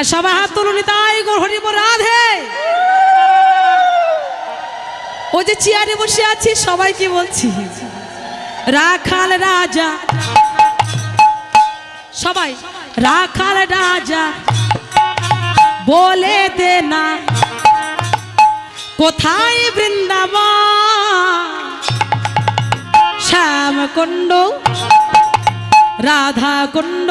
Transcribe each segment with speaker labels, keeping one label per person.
Speaker 1: হ্যাঁ সবাই হাত তুলুন তাই হরিব, রাধে। ও যে চেয়ারে বসে আছি সবাইকে বলছি? রাখাল রাজা। সবাই, রাখাল রাজা। বলে দে না, কোথায় বৃন্দাবন? শ্যামকুণ্ড,
Speaker 2: রাধাকুণ্ড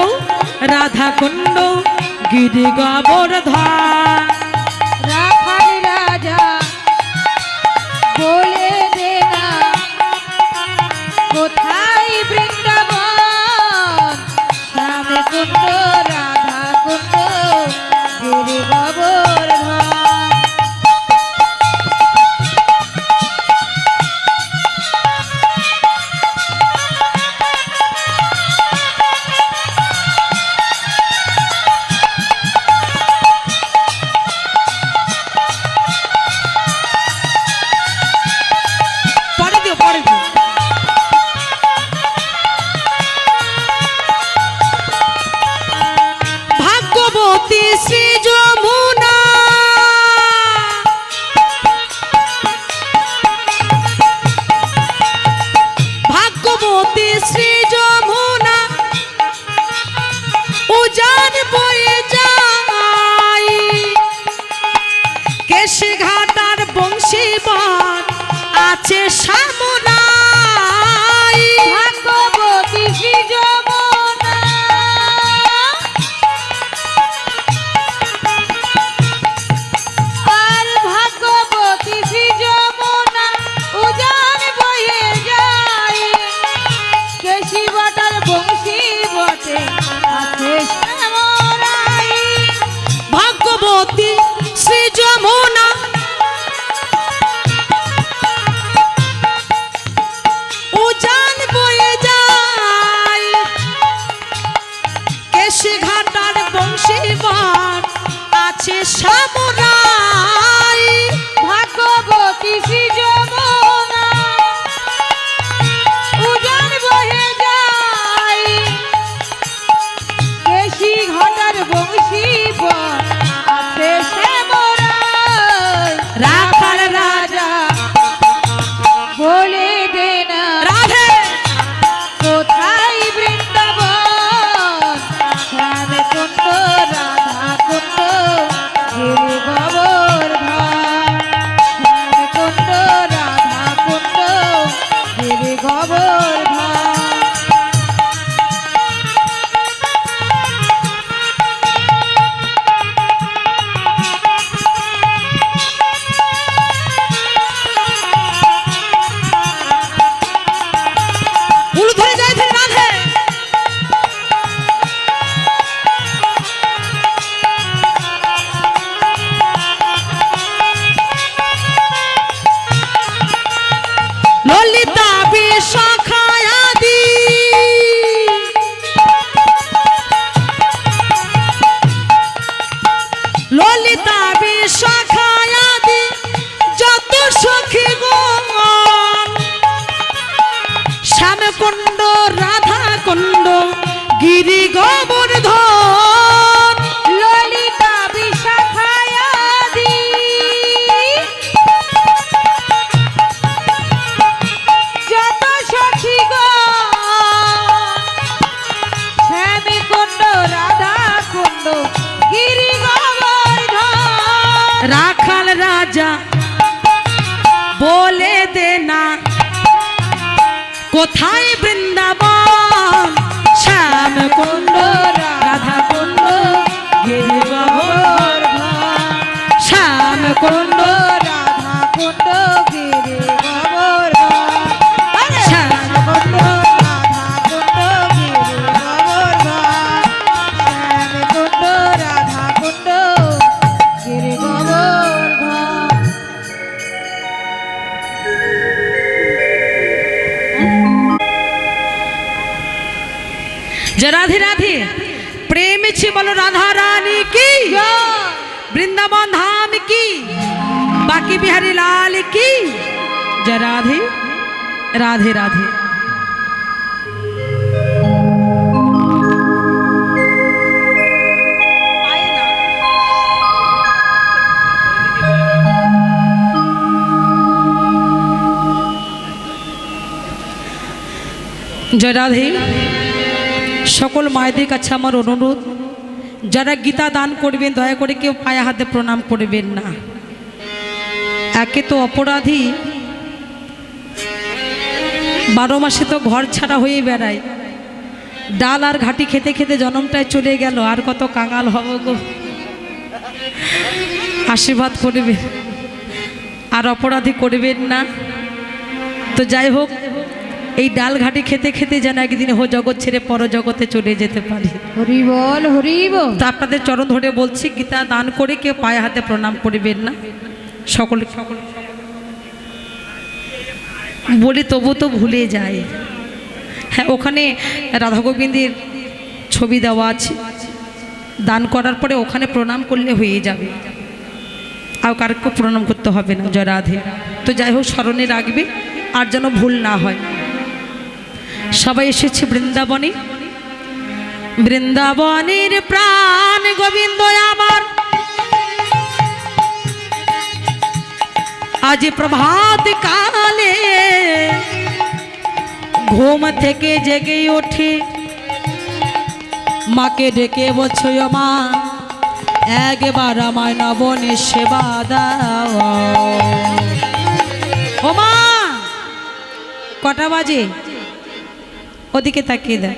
Speaker 2: রাধা কুণ্ড গিরি গোবর
Speaker 1: গোবর্ধা চেষ্টা বলে দে না কোথায় বৃন্দাবন? শ্যাম কুণ্ড রাধা বাকি বিহারী লাল কি জয় রাধে রাধে রাধে জয় রাধে সকল মায়েদের কাছে আমার অনুরোধ, যারা গীতা দান করবেন, দয়া করে কেউ পায়ে হাতে প্রণাম করবেন না। একে তো অপরাধী। বারো মাসে তো ঘর ছাড়া হয়ে বেড়ায়। ডাল আর ঘাটি খেতে খেতে জনমটায় চলে গেল। আর কত কাঙাল হব গো। আশীর্বাদ করবে। আর অপরাধী করবেন না। তো যাই হোক এই ডাল ঘাটি খেতে খেতে যেন একদিন হো জগৎ ছেড়ে পর জগতে চলে যেতে পারি।
Speaker 2: হরি বল হরি বল।
Speaker 1: তো আপনাদের চরণ ধরে বলছি গীতা দান করে কেউ পায়ে হাতে প্রণাম করবেন না। সকলে বলি তবু তো ভুলে যায়। হ্যাঁ ওখানে রাধা গোবিন্দের ছবি দেওয়া আছে। দান করার পরে ওখানে প্রণাম করলে হয়ে যাবে। আর কারকে প্রণাম করতে হবে না, জয় রাধে। তো যাই হোক, স্মরণে রাখবে, আর যেন ভুল না হয়। সবাই এসেছে বৃন্দাবনে। বৃন্দাবনের প্রাণ গোবিন্দ আমার। আজ প্রভাত কালে ঘুম থেকে জেগে ওঠে মাকে ডেকে বলছো মা, একবার আমায় নবনে সেবা দাও। ও মা, কটা বাজে? ওদিকে তাকিয়ে দেয়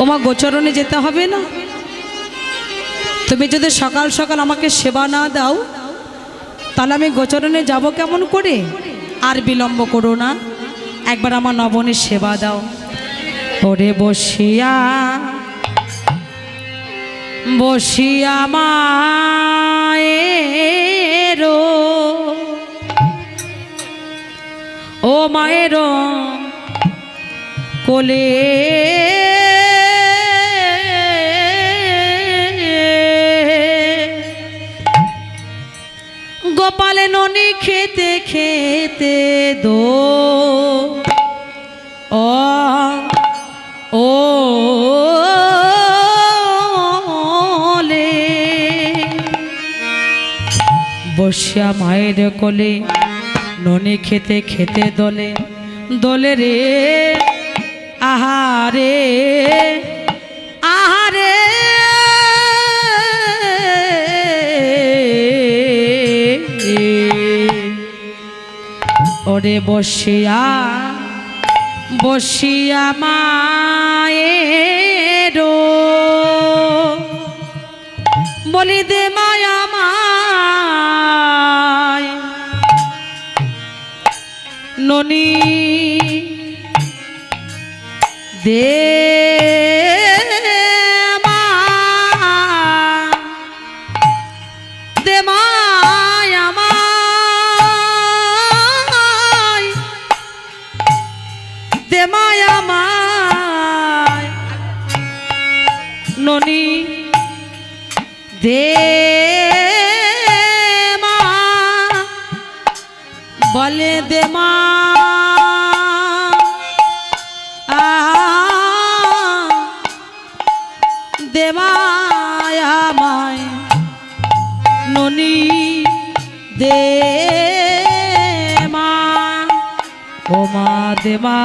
Speaker 1: ওমা গোচরণে যেতে হবে না? তুমি যদি সকাল সকাল আমাকে সেবা না দাও তাহলে আমি গোচরণে যাব কেমন করে? আর বিলম্ব করো না। একবার আমার নবনের সেবা দাও। ওরে বসিয়া বসিয়া মায়ের ও মায়ের কোলে গোপালে ননি খেতে খেতে দো। ও বসিয়া মায়ের কোলে ননি খেতে খেতে দলে দলে রে, আহারে। ওরে বসিয়া বসিয়া মায়ের বলি দে মায়া মায় ননী দে দে মা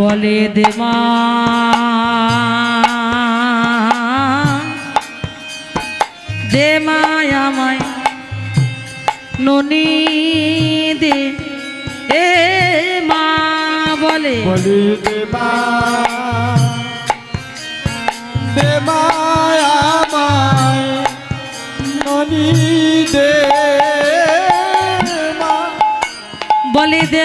Speaker 1: বলে দে মা দে মায় আমায় ননি বলে বলি
Speaker 3: দে মা দে মায়া ননি দে
Speaker 1: বলে দে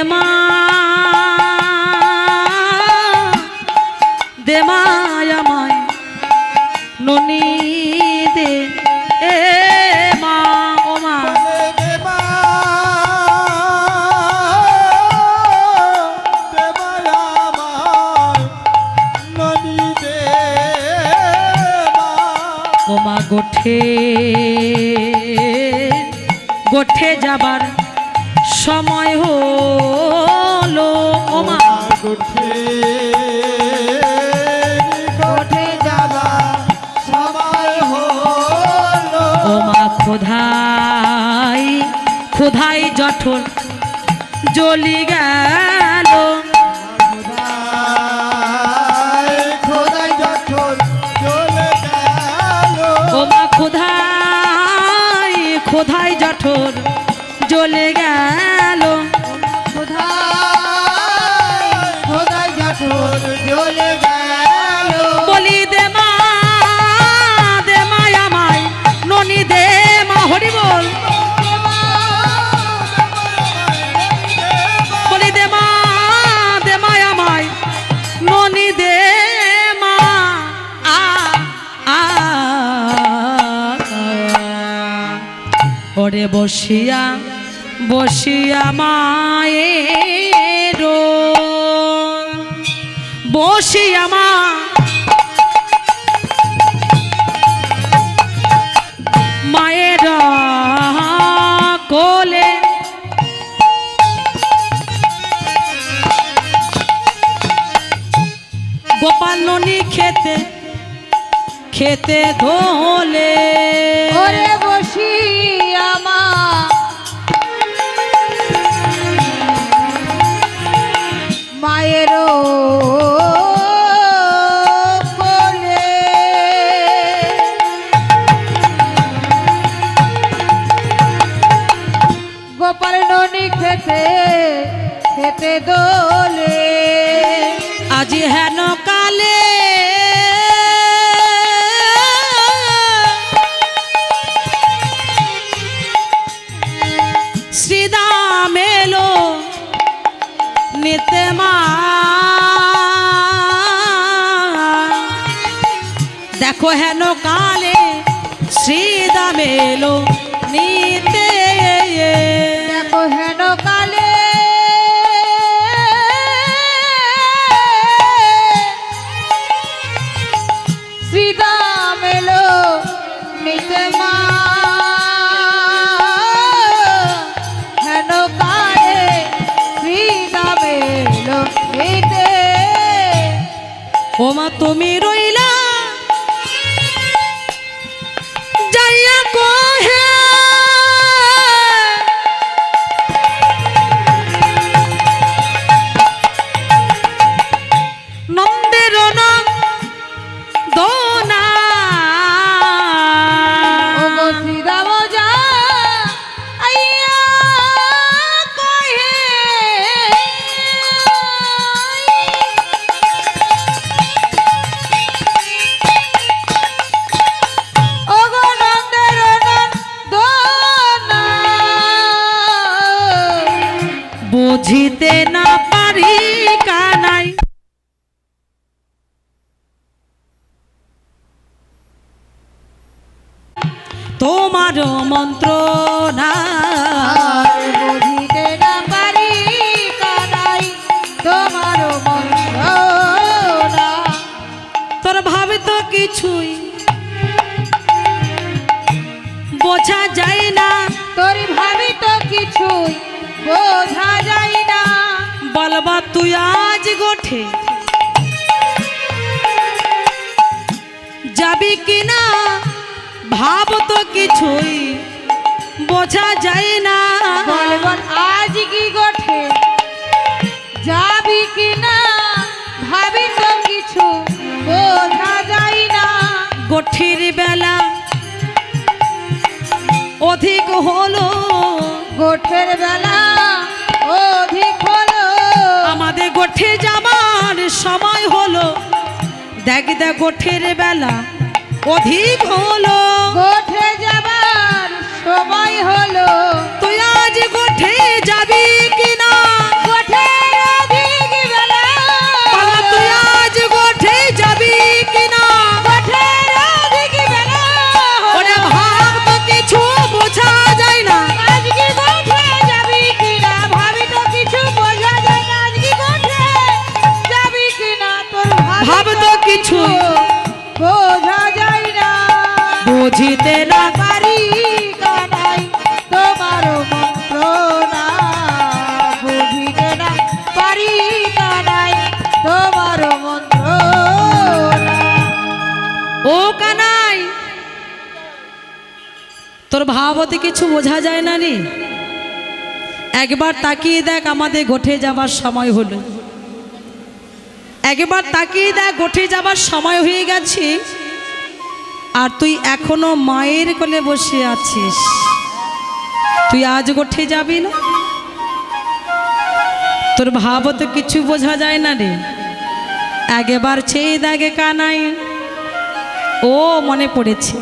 Speaker 1: দুঃখে গোঠে যাবার সময় হলো ওমা।
Speaker 3: গোঠে গোঠে যাবার সময় হলো
Speaker 1: ওমা খোধাই খোধাই জঠন জ্বলি গেল। জঠোর জ্বলে গেল বসিয়া বসিয়া মায়ের বসিয়া মা। মায়ের কোলে গোপাল ননি খেতে খেতে ধোলে।
Speaker 2: বসি। আমার মায়েরও গোপাল ননি খেতে খেতে
Speaker 1: দো এলো বেলা। অধিক হলো
Speaker 2: গোঠের বেলা। অধিক হলো
Speaker 1: আমাদের গোঠে যাবার সময় হলো। দেখ দেখ গোঠের বেলা। অধিক হলো
Speaker 2: গোঠে যাবার সময় হলো।
Speaker 1: তুই আজ গোঠে যাবি। ভাবতে কিছু বোঝা যায় না রে একবার তাকিয়ে দেখ আমাদের গোঠে যাবার সময় হলো। একবার তাকিয়ে দেখ গোঠে যাবার সময় হয়ে গেছে। আর তুই এখনও মায়ের কোলে বসে আছিস। তুই আজ গোঠে যাবি না? তোর ভাবতে কিছু বোঝা যায় না রে। একবার চেয়ে দেখে কানাই। ও মনে পড়েছে।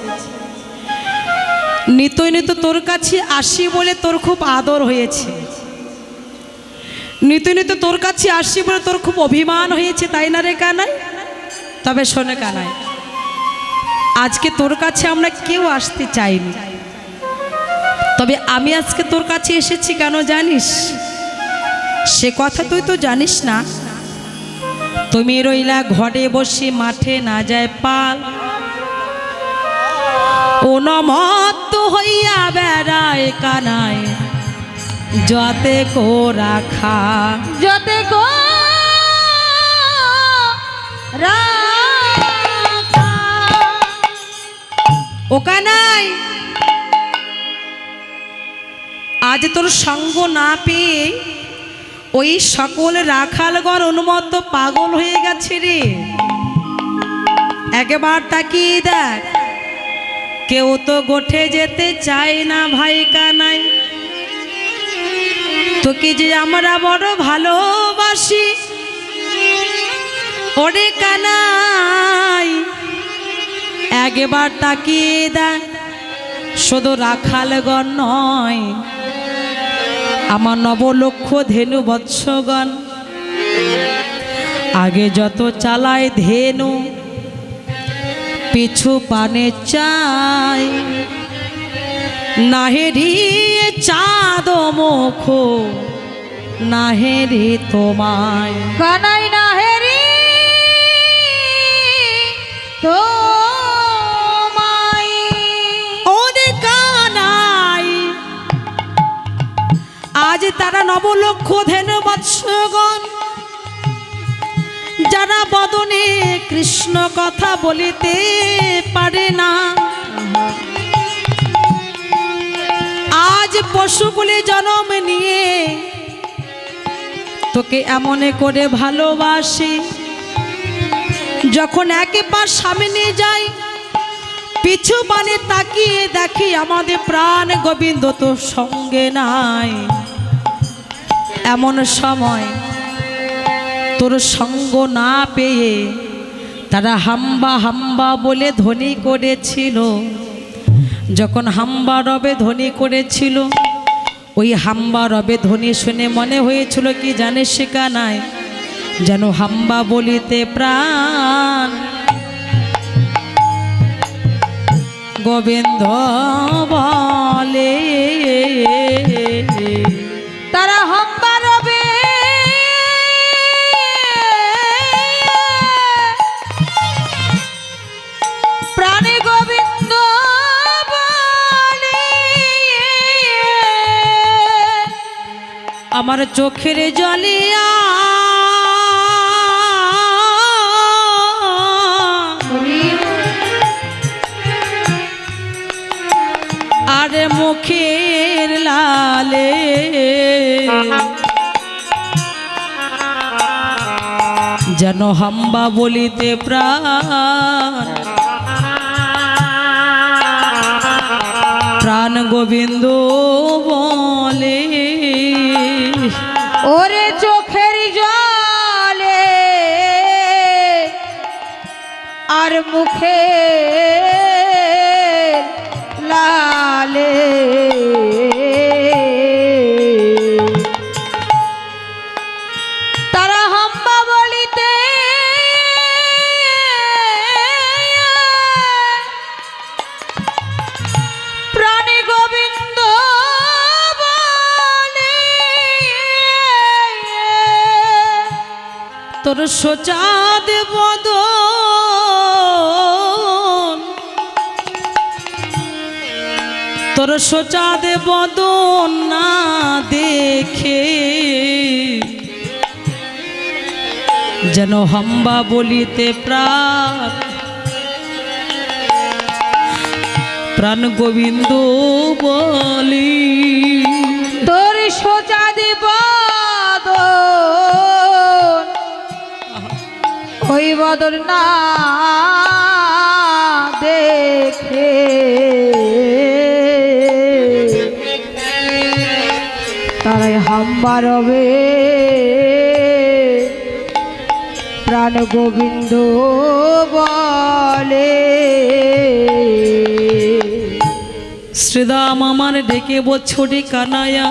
Speaker 1: নিতই নিত তোর কাছে আসি বলে তোর খুব আদর হয়েছে। নিতই নিত তোর কাছে আসি বলে তোর খুব অভিমান হয়েছে, তাই না রে কানাই? তবে শোনে কানাই, আজকে তোর কাছে আমরা কেউ আসতে চাইনি। তবে আমি আজকে তোর কাছে এসেছি কেন জানিস? সে কথা তুই তো জানিস না। তুমি রইলা ঘরে বসে মাঠে না যায় পাল। অনমত্ত হইয়া বেড়ায় কানায় যতে কো রাখা
Speaker 2: যতে রাখা
Speaker 1: ও কানাই আজ তোর সঙ্গ না পেয়ে ওই সকল রাখালগণ অনুমত পাগল হয়ে গেছে রে। একবার তাকিয়ে দেখ। কেউ তো গোঠে যেতে চায় না ভাই কানাই। তোকে যে আমরা বড় ভালোবাসি? ওরে কানাই, একবার তাকিয়ে দেখ, শুধু রাখালগণ নয়, আমার নবলক্ষ ধেনু বৎসগণ আগে যত চালায় ধেনু পিছু পানে চাই। নাহেরি চাঁদ মুখ নাহেরি তোমায়।
Speaker 2: কানাই না হেরি তো
Speaker 1: আজ তারা নবলক্ষ ধেন বৎসগণ যারা বদনে কৃষ্ণ কথা বলিতে পারে না, আজ পশুকুলে জন্ম নিয়ে তোকে এমনে করে ভালোবাসি। যখন একে পার সামনে যাই, পিছু মানে তাকিয়ে দেখি আমাদের প্রাণ গোবিন্দ তোর সঙ্গে নাই। এমন সময় তোর সঙ্গ না পেয়ে তারা হাম্বা হাম্বা বলে ধ্বনি করেছিল। যখন হাম্বা রবে ধ্বনি করেছিল, ওই হাম্বা রবে ধ্বনি শুনে মনে হয়েছিল কি জানে নাই যেন হাম্বা বলিতে প্রাণ। গোবিন্দ বলে,
Speaker 2: তারা
Speaker 1: আমার চোখের জলিয়া আর মুখের লালে। যেন হাম্বা বলিতে প্রাণ প্রাণ গোবিন্দ বলে।
Speaker 2: ওরে চোখের জলে আর মুখে তোর
Speaker 1: সোচাদ বদন। তোর সোচাদে বদন না দেখে যেন হাম্বা বলিতে প্রাণ। প্রাণ গোবিন্দ বলি।
Speaker 2: তোর সোজা দিব বদর না দেখে। তারাই হাম্বা রবে প্রাণ গোবিন্দ বলে।
Speaker 1: শ্রীদাম আমার ডেকে বছরে কানায়া।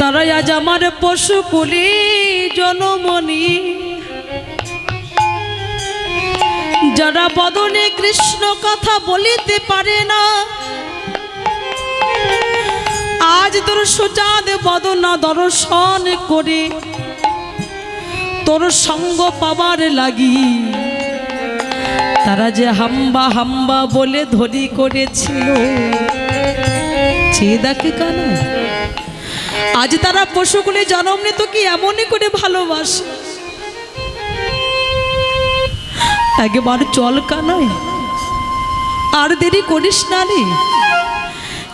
Speaker 1: তারাই আজ আমার পশু কুলি। জনমণি যারা বদনে কৃষ্ণ কথা বলিতে পারে না, আজ তোর সুচাঁদ বদনা দর্শন করে, তোর সঙ্গ পাবার লাগি। তারা যে হাম্বা হাম্বা বলে ধরি করেছিল চেয়ে দেখে কেন। আজ তারা পশুগুলি জন্ম নিত কি এমনই করে ভালোবাসে? একবার চল কানাই, আর দেরি করিস না রে।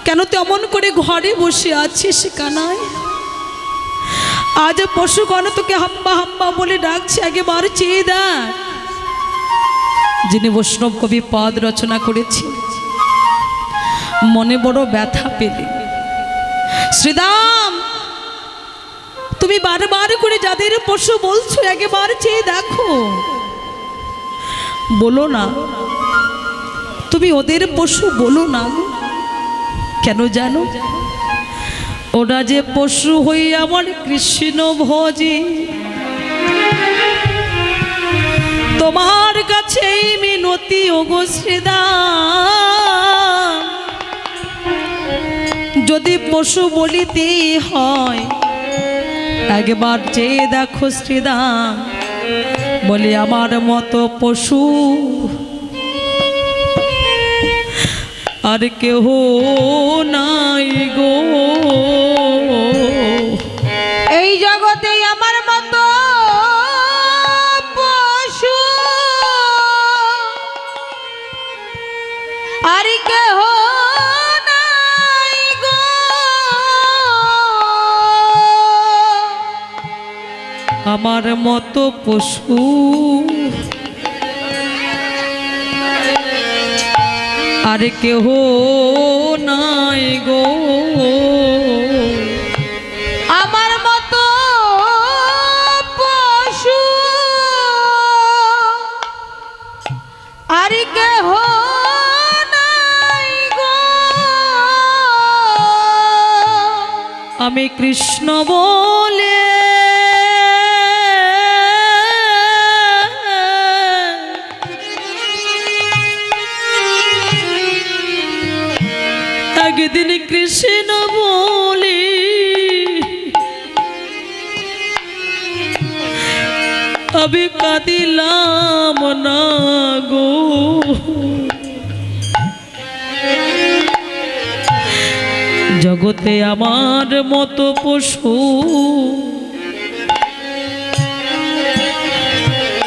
Speaker 1: কেন তেমন করে ঘরে বসে আছিস কানাই? আজ পশুগণ তোকে হাম্বা হাম্বা বলে ডাকছে আগে একবার চেয়ে দেখ। যিনি বৈষ্ণব কবি পদ রচনা করেছেন, মনে বড় ব্যথা পেলে। শ্রীদাম তুমি বারবার করে যাদের পশু বলছো, একবার চেয়ে দেখো। বলো না। তুমি ওদের পশু বলো না। কেন জানো? ওরা যে পশু হই আমার কৃষ্ণ ভজি। তোমার কাছে মিনতি ওগো শ্রীদাম যদি পশু বলিতে হয় একবার চেয়ে দেখো শ্রীদাম বলি আমার মতো পশু আর কেহ নাই গো।
Speaker 2: আমার মতো পশু। আর কেহ নাই গো।
Speaker 1: আমার মতো পশু। আর কেহ আমি কৃষ্ণ বলে আমি কাঁদিলাম না গো। জগতে আমার মতো পশু।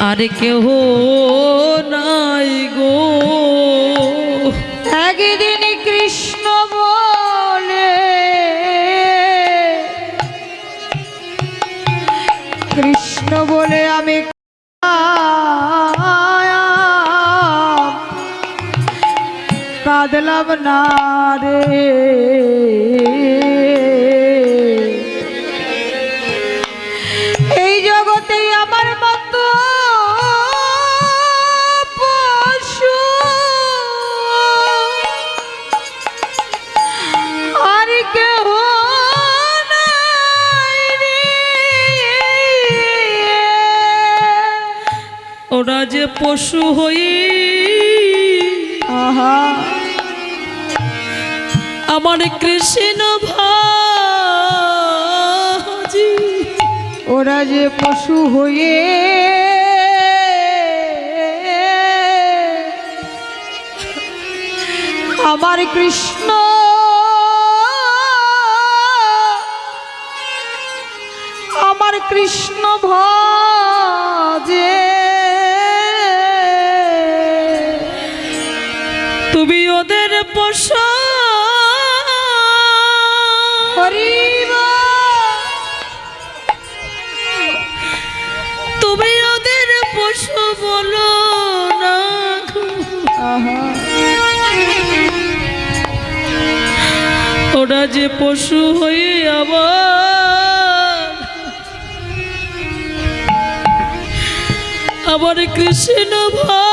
Speaker 1: আর কেহ নাই গো।
Speaker 2: কাঁদলাম না রে এই জগতে আমার মতো পশু। আর কেহ
Speaker 1: ওরা যে পশু হই
Speaker 2: আহা।
Speaker 1: আমার কৃষ্ণ ভাজি।
Speaker 2: ওরা যে পশু হয়ে
Speaker 1: আমার কৃষ্ণ আমার কৃষ্ণ ভজে। তুমি ওদের পোষ যে পশু হয়ে আবার। আবার কৃষ্ণ ভাজি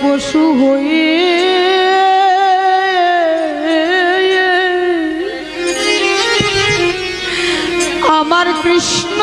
Speaker 2: পশু হয়ে আমার কৃষ্ণ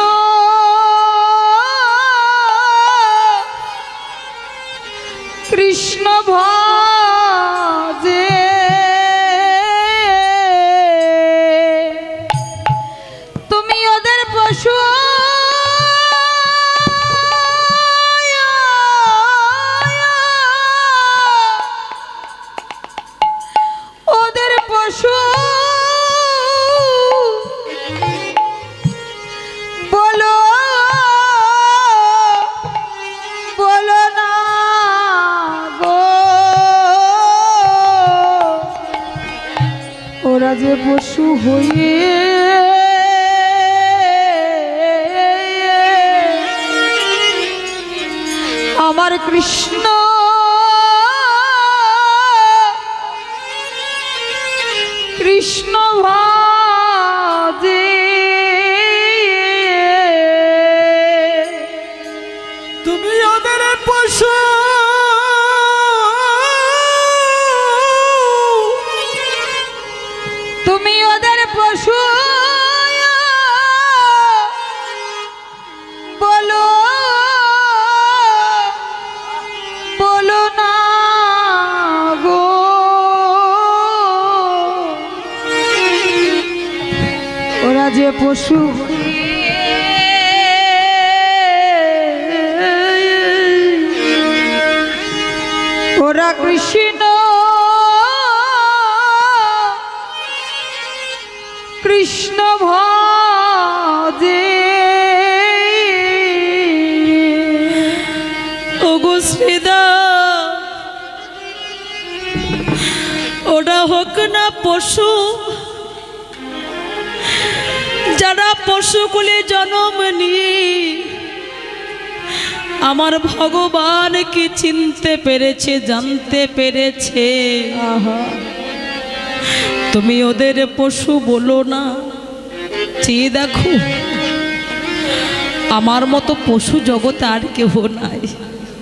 Speaker 2: যে পশু ওরা কৃষ্ণ। কৃষ্ণ ভজে।
Speaker 1: ওগো ওটা হোক না পশু পশুকুলে জন্ম নিয়ে আমার ভগবান কি চিনতে পেরেছে জানতে পেরেছে? তুমি ওদের পশু বলো না। চেয়ে দেখো। আমার মতো পশু জগতে আর কেউ নাই।